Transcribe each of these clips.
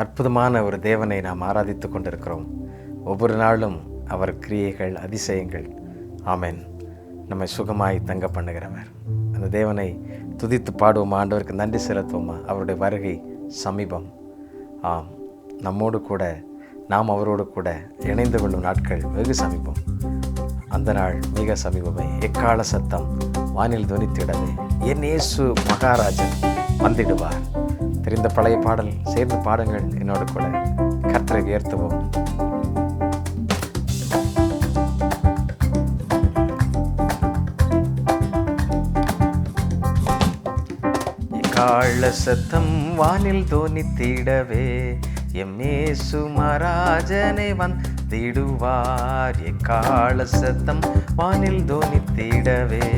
அற்புதமான ஒரு தேவனை நாம் ஆராதித்து கொண்டிருக்கிறோம். ஒவ்வொரு நாளும் அவர் கிரியைகள் அதிசயங்கள். ஆமென். நம்மை சுகமாய் தங்க பண்ணுகிறவர். அந்த தேவனை துதித்து பாடுவோமா? ஆண்டவருக்கு நன்றி செலுத்துவோமா? அவருடைய வருகை சமீபம். ஆம். நம்மோடு கூட நாம் அவரோடு கூட இணைந்து கொள்ளும் நாட்கள் வெகு சமீபம். அந்த நாள் மிக சமீபமே. எக்கால சத்தம் வானில் துணித்திடவே. என் இயேசு மகாராஜன் வந்திடுவார். தெரிந்த பழைய பாடல் சேர்ந்து பாடுங்கள். என்னோட கூட கர்த்தரை உயர்த்துவோம். கால சத்தம் வானில் தோனித்திடவே எம்மேசு மகாராஜனை வந்திடுவார். எக்கால சத்தம் வானில் தோனித்திடவே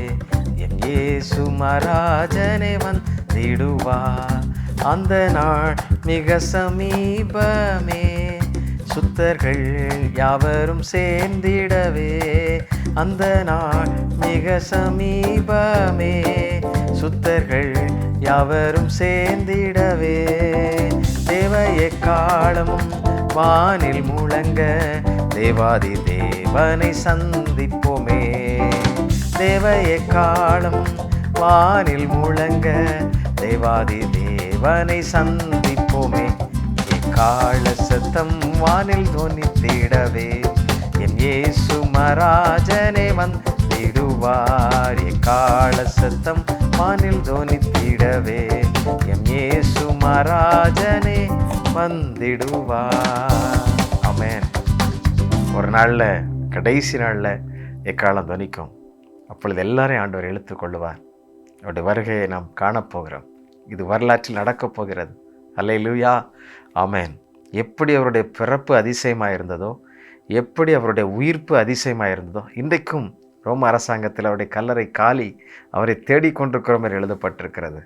எம் இயேசு மகாராஜனை வந்திடுவார். அந்த நாள் மிக சமீபமே. சுத்தர்கள் யாவரும் சேர்ந்திடவே. அந்த நாள் மிக சமீபமே. சுத்தர்கள் யாவரும் சேர்ந்திடவே. தேவைய காலமும் வானில் முழங்க. தேவாதி தேவனை சந்திப்போமே. தேவைய காலம் வானில் முழங்க. தேவாதி தேவனை சந்திப்போமே. கால சத்தம் வானில் தோனித்திடவே என் ஏசு மராஜனே வந்திடுவார். கால சத்தம் வானில் தோனித்திடவே என் ஏசு மராஜனே வந்திடுவார். ஆமென். ஒரு நாளில் கடைசி நாளில் எக்காலம் துணிக்கும். அப்பொழுது எல்லாரையும் ஆண்டவர் இழுத்து கொள்ளுவார். அவருடைய வருகையை நாம் காணப்போகிறோம் இது வரலாற்றில் நடக்கப் போகிறது. அல்லையிலுயா ஆமேன். எப்படி அவருடைய பிறப்பு அதிசயமாக இருந்ததோ எப்படி அவருடைய உயிர்ப்பு அதிசயமாக இருந்ததோ இன்றைக்கும் ரோம அரசாங்கத்தில் அவருடைய கல்லறை காலி அவரை தேடிக்கொண்டிருக்கிற மாதிரி எழுதப்பட்டிருக்கிறது.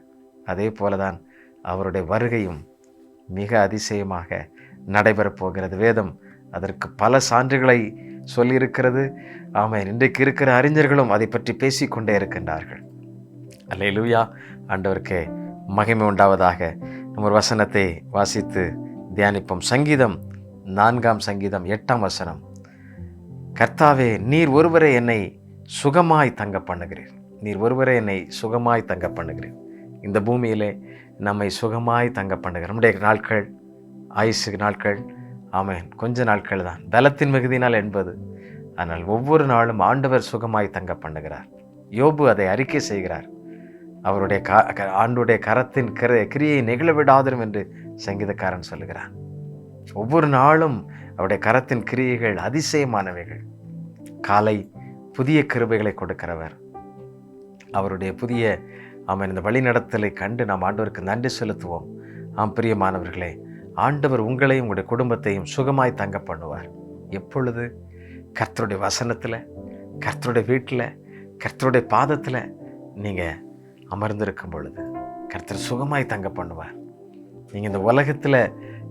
அதே போல தான் அவருடைய வருகையும் மிக அதிசயமாக நடைபெறப் போகிறது. வேதம் அதற்கு பல சான்றுகளை சொல்லியிருக்கிறது. ஆமாம் இன்றைக்கு இருக்கிற அறிஞர்களும் அதை பற்றி பேசிக்கொண்டே இருக்கின்றார்கள். அல்லே லூயா ஆண்டவருக்கே மகிமை உண்டாவதாக. நம்ம ஒரு வசனத்தை வாசித்து தியானிப்போம். சங்கீதம் நான்காம் சங்கீதம் எட்டாம் வசனம். கர்த்தாவே நீர் ஒருவரே என்னை சுகமாய் தங்க பண்ணுகிறீர். நீர் ஒருவரே என்னை சுகமாய் தங்க பண்ணுகிறீர். இந்த பூமியிலே நம்மை சுகமாய் தங்க பண்ணுகிறோம் நம்முடைய நாட்கள் ஆயுசு நாட்கள் ஆமேன். கொஞ்ச நாட்கள் தான். பலத்தின் மிகுதினால் என்பது. ஆனால் ஒவ்வொரு நாளும் ஆண்டவர் சுகமாய் தங்க பண்ணுகிறார். யோபு அதை அறிக்கை செய்கிறார். அவருடைய க க- ஆண்டுடைய கரத்தின் கிர கிரியை நெகிழ விடாதிரும் என்று சங்கீதக்காரன் சொல்லுகிறான். ஒவ்வொரு நாளும் அவருடைய கரத்தின் கிரியைகள் அதிசயமானவைகள். காலை புதிய கிருபைகளை கொடுக்கிறவர். அவருடைய புதிய அவன் இந்த வழிநடத்தலை கண்டு நாம் ஆண்டவருக்கு நன்றி செலுத்துவோம். ஆம் பிரியமானவர்களே ஆண்டவர் உங்களையும் உங்களுடைய குடும்பத்தையும் சுகமாய் தங்க பண்ணுவார். எப்பொழுது? கர்த்தருடைய வசனத்தில் கர்த்தருடைய வீட்டில் கர்த்தருடைய பாதத்தில் நீங்கள் அமர்ந்திருக்கும் பொழுது கர்த்தர் சுகமாய் தங்க பண்ணுவார். நீங்கள் இந்த உலகத்தில்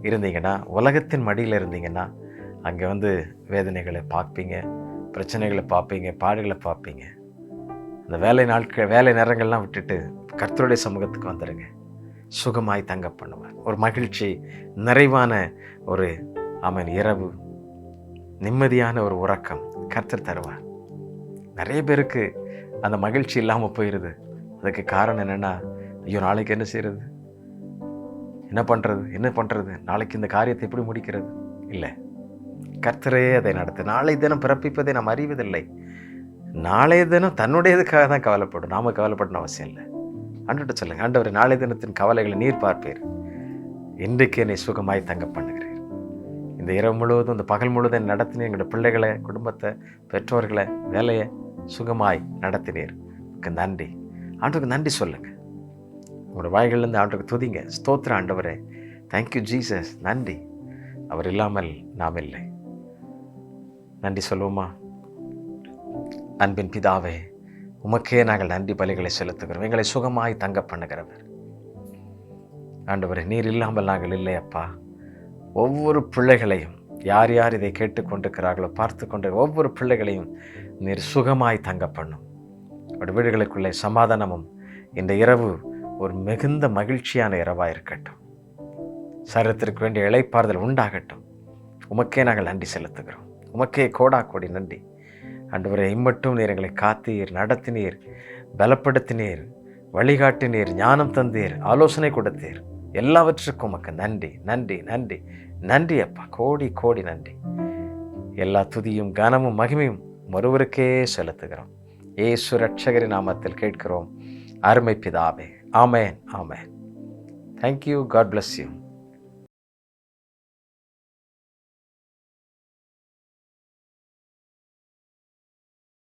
இருந்தீங்கன்னா உலகத்தின் மடியில் இருந்தீங்கன்னா அங்கே வந்து வேதனைகளை பார்ப்பீங்க பிரச்சனைகளை பார்ப்பீங்க பாடுகளை பார்ப்பீங்க. அந்த வேலை நாட்கள் வேலை நேரங்கள்லாம் விட்டுட்டு கர்த்தருடைய சமூகத்துக்கு வந்துடுங்க சுகமாய் தங்க பண்ணுவார். ஒரு மகிழ்ச்சி நிறைவான ஒரு அவன் இரவு நிம்மதியான ஒரு உறக்கம் கர்த்தர் தருவார். நிறைய பேருக்கு அந்த மகிழ்ச்சி இல்லாமல் போயிடுது அதுக்கு காரணம் என்னென்னா ஐயோ நாளைக்கு என்ன செய்கிறது என்ன பண்ணுறது என்ன பண்ணுறது நாளைக்கு இந்த காரியத்தை எப்படி முடிக்கிறது? இல்லை. கர்த்தரே அதை நடத்து. நாளை தினம் பிறப்பிப்பதை நாம் அறிவதில்லை. நாளைய தினம் தன்னுடையதுக்காக தான் கவலைப்படும். நாம கவலைப்படணும் அவசியம் இல்லை. அன்றுட்டு சொல்லுங்க. ஆண்டவர் நாளை தினத்தின் கவலைகளை நீர் பார்ப்பீர். இன்றைக்கு என்னை சுகமாய் தங்க பண்ணுகிறீர். இந்த இரவு முழுவதும் இந்த பகல் முழுவதும் நடத்தினீர். எங்களுடைய பிள்ளைகளை குடும்பத்தை பெற்றோர்களை வேலையை சுகமாய் நடத்தினீர். நன்றி. ஆண்டுக்கு நன்றி சொல்லுங்கள் உங்களோட வாய்கள்லேருந்து ஆண்டுக்கு துதிங்க. ஸ்தோத்திர ஆண்டவரே. தேங்க்யூ ஜீசஸ் நன்றி. அவர் இல்லாமல் நாம் இல்லை. நன்றி சொல்லுவோமா? அன்பின் பிதாவே உமக்கே நாங்கள் நன்றி பலிகளை செலுத்துகிறோம். எங்களை சுகமாய் தங்க பண்ணுகிறவர். ஆண்டவரே நீர் இல்லாமல் நாங்கள் இல்லை அப்பா. ஒவ்வொரு பிள்ளைகளையும் யார் யார் இதை கேட்டுக்கொண்டிருக்கிறார்களோ பார்த்து கொண்டு ஒவ்வொரு பிள்ளைகளையும் நீர் சுகமாய் தங்க பண்ணும். அவருடைய வீடுகளுக்குள்ளே சமாதானமும் இந்த இரவு ஒரு மிகுந்த மகிழ்ச்சியான இரவாக இருக்கட்டும். சரீரத்திற்கு வேண்டிய இழைப்பாறுதல் உண்டாகட்டும். உமக்கே நாங்கள் நன்றி செலுத்துகிறோம். உமக்கே கோடா கோடி நன்றி. அன்றுவரை இம்மட்டும் நீர் எங்களை காத்தீர் நடத்தினீர் பலப்படுத்தினீர் வழிகாட்டினீர் ஞானம் தந்தீர் ஆலோசனை கொடுத்தீர். எல்லாவற்றுக்கும் உமக்கு நன்றி நன்றி நன்றி நன்றி அப்பா. கோடி கோடி நன்றி. எல்லா துதியும் கனமும் மகிமையும் ஒருவருக்கே செலுத்துகிறோம். ஏசு ரட்சகரின் நாமத்தில் கேட்கிறோம். அருமை பிதாவே. ஆமேன் ஆமேன். Thank you God bless you